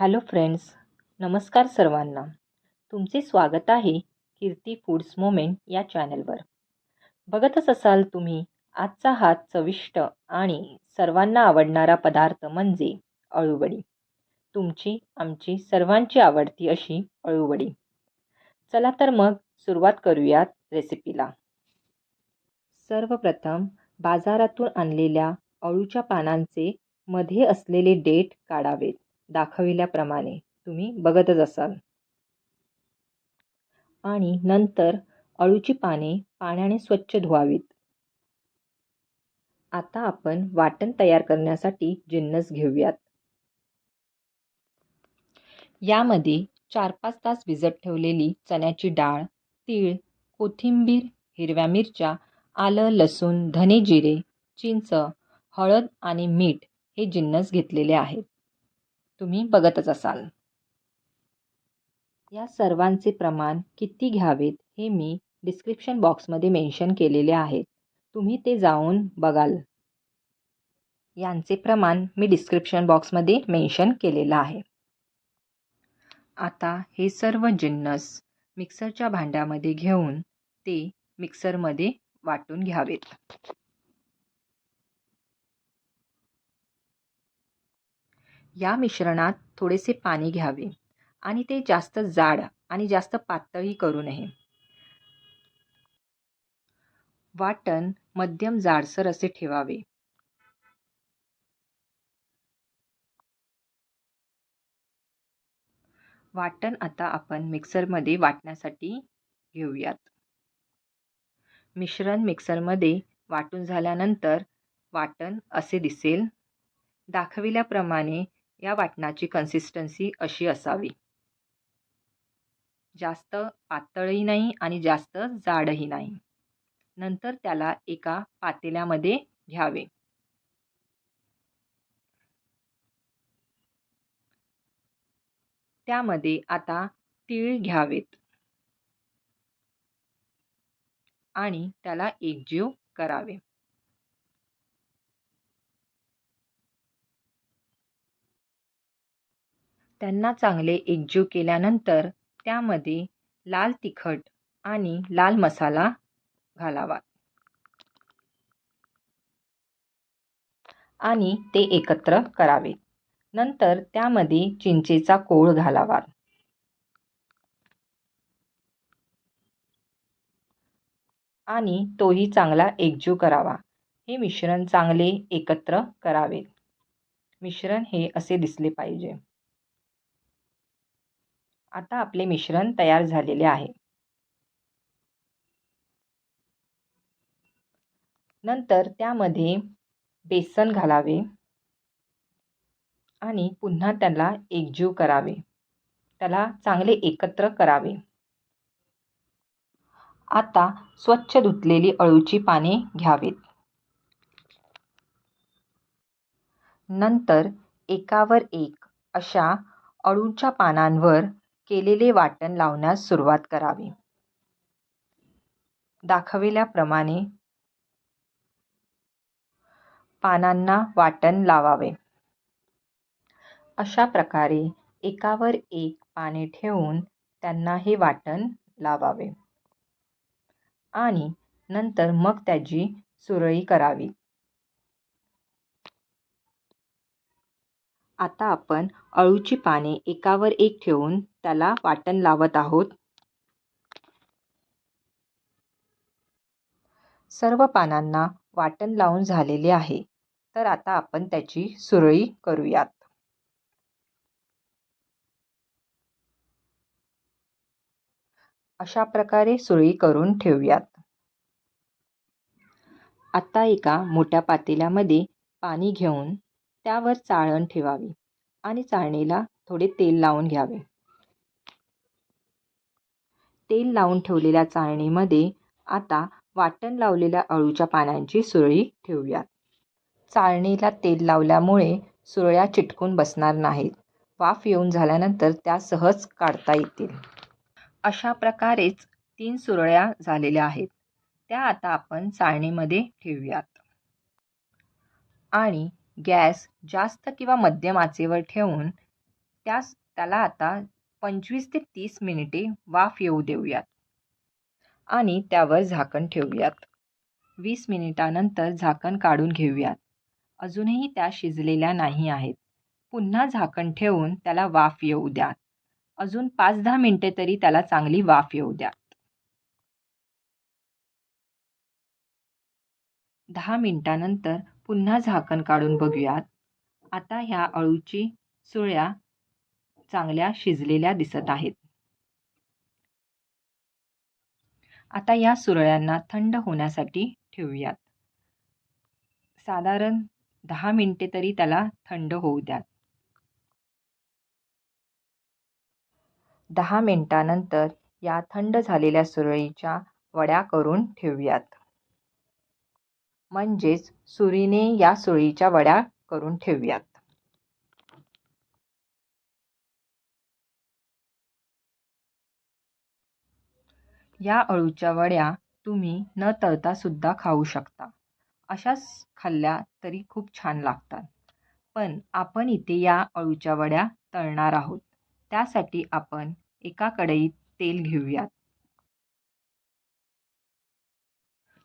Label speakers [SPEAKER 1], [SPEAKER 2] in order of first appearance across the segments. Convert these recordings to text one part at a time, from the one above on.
[SPEAKER 1] Hello friends नमस्कार सर्वांना. तुमचे स्वागत आहे कीर्ती फूड्स मोमेंट या चॅनलवर. बघतच असाल तुम्ही आजचा हा चविष्ट आणि सर्वांना आवडणारा पदार्थ म्हणजे अळूवडी. तुमची आमची सर्वांची आवडती अशी अळूवडी. चला तर मग सुरुवात करूयात रेसिपीला सर्वप्रथम बाजारातून आणलेल्या अळूच्या पानांचे मध्ये असलेले डेट काढावेत. दाखविल्याप्रमाणे तुम्ही बघतच असाल. आणि नंतर अळूची पाने पाण्याने स्वच्छ धुवावीत. आता आपण वाटण तयार करण्यासाठी जिन्नस घेऊयात. यामध्ये चार पाच तास भिजत ठेवलेली चण्याची डाळ तीळ कोथिंबीर हिरव्या मिरच्या आलं लसूण धने जिरे चिंच हळद आणि मीठ हे जिन्नस घेतलेले आहेत. तुम्ही बघतच असाल. या सर्वांचे प्रमाण किती घ्यावेत हे मी डिस्क्रिप्शन बॉक्समध्ये मेन्शन केलेले आहेत तुम्ही ते जाऊन बघाल. यांचे प्रमाण मी डिस्क्रिप्शन बॉक्समध्ये मेन्शन केलेलं आहे. आता हे सर्व जिन्नस मिक्सरच्या भांड्यामध्ये घेऊन ते मिक्सरमध्ये वाटून घ्यावेत. या मिश्रणात थोडेसे पाणी घ्यावे आणि ते जास्त जाड आणि जास्त पातळी करू नये. वाटण मध्यम जाडसर असे ठेवावे. वाटण आता आपण मिक्सरमध्ये वाटण्यासाठी घेऊयात. मिश्रण मिक्सरमध्ये वाटून झाल्यानंतर वाटण असे दिसेल. दाखविल्याप्रमाणे या वाटणाची कन्सिस्टन्सी अशी असावी. जास्त पातळही नाही आणि जास्त जाडही नाही. नंतर त्याला एका पातेल्यामध्ये घ्यावे. त्यामध्ये आता तीळ घ्यावेत. आणि त्याला एकजीव करावे. त्यांना चांगले एकजीव केल्यानंतर त्यामध्ये लाल तिखट आणि लाल मसाला घालावा. आणि ते एकत्र करावे. नंतर त्यामध्ये चिंचेचा कोळ घालावा. आणि तोही चांगला एकजीव करावा. हे मिश्रण चांगले एकत्र करावे. मिश्रण हे असे दिसले पाहिजे. आता आपले मिश्रण तयार झालेले आहे. नंतर त्यामध्ये बेसन घालावे आणि पुन्हा त्याला एकजीव करावे. त्याला चांगले एकत्र करावे. आता स्वच्छ धुतलेली अळूची पाने घ्यावीत. नंतर एकावर एक अशा अळूच्या पानांवर केलेले वाटण लावण्यास सुरुवात करावी. दाखविल्याप्रमाणे पानांना वाटण लावावे. अशा प्रकारे एकावर एक पाने ठेवून त्यांना हे वाटण लावावे. आणि नंतर मग त्याची सुरळी करावी. आता आपण अळूची पाने एकावर एक ठेवून त्याला वाटण लावत आहोत. सर्व पानांना वाटण लावून झालेले आहे. तर आता आपण त्याची सुरळी करूयात. अशा प्रकारे सुरळी करून ठेवूयात. आता एका मोठ्या पातेल्यामध्ये पाणी घेऊन त्यावर चाळण ठेवावी आणि चाळणीला थोडे तेल लावून घ्यावे. तेल लावून ठेवलेल्या चाळणीमध्ये आता वाटण लावलेल्या अळूच्या पानांची सुरळी ठेवूयात. चाळणीला तेल लावल्यामुळे सुरळ्या चिटकून बसणार नाहीत. वाफ येऊन झाल्यानंतर त्या सहज काढता येतील. अशा प्रकारेच तीन सुरळ्या झालेल्या आहेत. त्या आता आपण चाळणीमध्ये ठेवूयात. आणि गॅस जास्त किंवा मध्यम आचेवर ठेवून त्यास त्याला आता पंचवीस ते तीस मिनिटे वाफ येऊ देऊयात आणि त्यावर झाकण ठेवूयात. वीस मिनिटानंतर झाकण काढून घेऊयात. अजूनही त्या शिजलेल्या नाही आहेत. पुन्हा झाकण ठेवून त्याला वाफ येऊ द्यात अजून पाच दहा मिनटे तरी त्याला चांगली वाफ येऊ द्यात दहा मिनिटानंतर पुन्हा झाकण काढून बघूयात. आता ह्या अळूची सुळ्या चांगल्या शिजलेल्या दिसत आहेत. आता या सुरळ्यांना थंड होण्यासाठी ठेवूयात. साधारण दहा मिनटे तरी त्याला थंड होऊ द्यात. दहा मिनिटानंतर या थंड झालेल्या सुरळीच्या वड्या करून ठेवूयात. म्हणजेच सुरीने या सुळीच्या वड्या करून ठेवूयात. या अळूच्या वड्या तुम्ही न तळता सुद्धा खाऊ शकता. अशाच खाल्ल्या तरी खूप छान लागतात. पण आपण इथे या अळूच्या वड्या तळणार आहोत. त्यासाठी आपण एका कढईत तेल घेऊयात.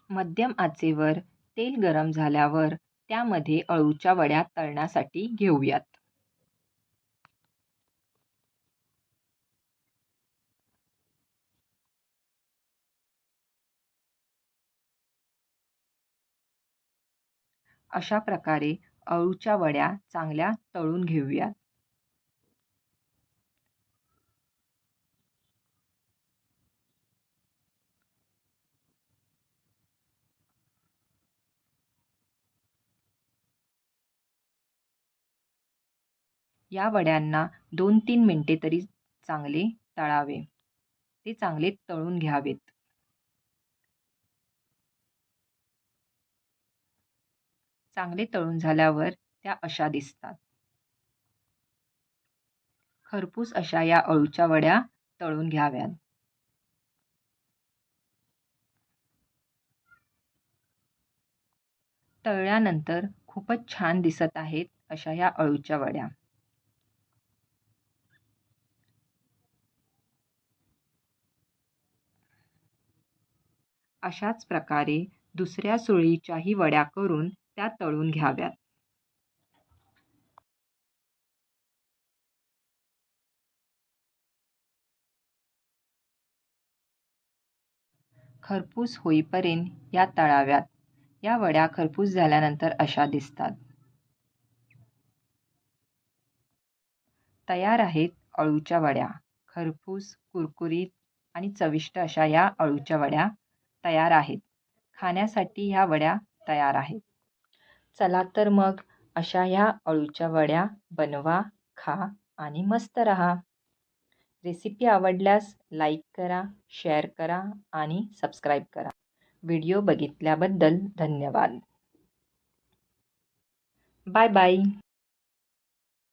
[SPEAKER 1] मध्यम आचेवर तेल गरम झाल्यावर त्यामध्ये अळूच्या वड्या तळण्यासाठी घेऊयात. अशा प्रकारे अळूच्या वड्या चांगल्या तळून घेऊयात. या वड्यांना दोन तीन मिनटे तरी चांगले तळावे. ते चांगले तळून घ्यावेत. चांगले तळून झाल्यावर त्या अशा दिसतात. खरपूस अशा या अळूच्या वड्या तळून घ्याव्यात. तळल्यानंतर खूपच छान दिसत आहेत अशा या अळूच्या वड्या. अशाच प्रकारे दुसऱ्या सुळीच्याही वड्या करून त्या तळून घ्याव्यात. खरपूस होईपर्यंत या तळाव्यात. या वड्या खरपूस झाल्यानंतर अशा दिसतात. तयार आहेत अळूच्या वड्या. खरपूस कुरकुरीत आणि चविष्ट अशा या अळूच्या वड्या. तयार आहेत. खाण्यासाठी ह्या वड्या तयार आहेत. चला तर मग अशा ह्या अळूच्या वड्या बनवा खा आणि मस्त रहा. रेसिपी आवडल्यास लाईक करा शेअर करा आणि सबस्क्राईब करा. व्हिडिओ बघितल्याबद्दल धन्यवाद. Bye bye.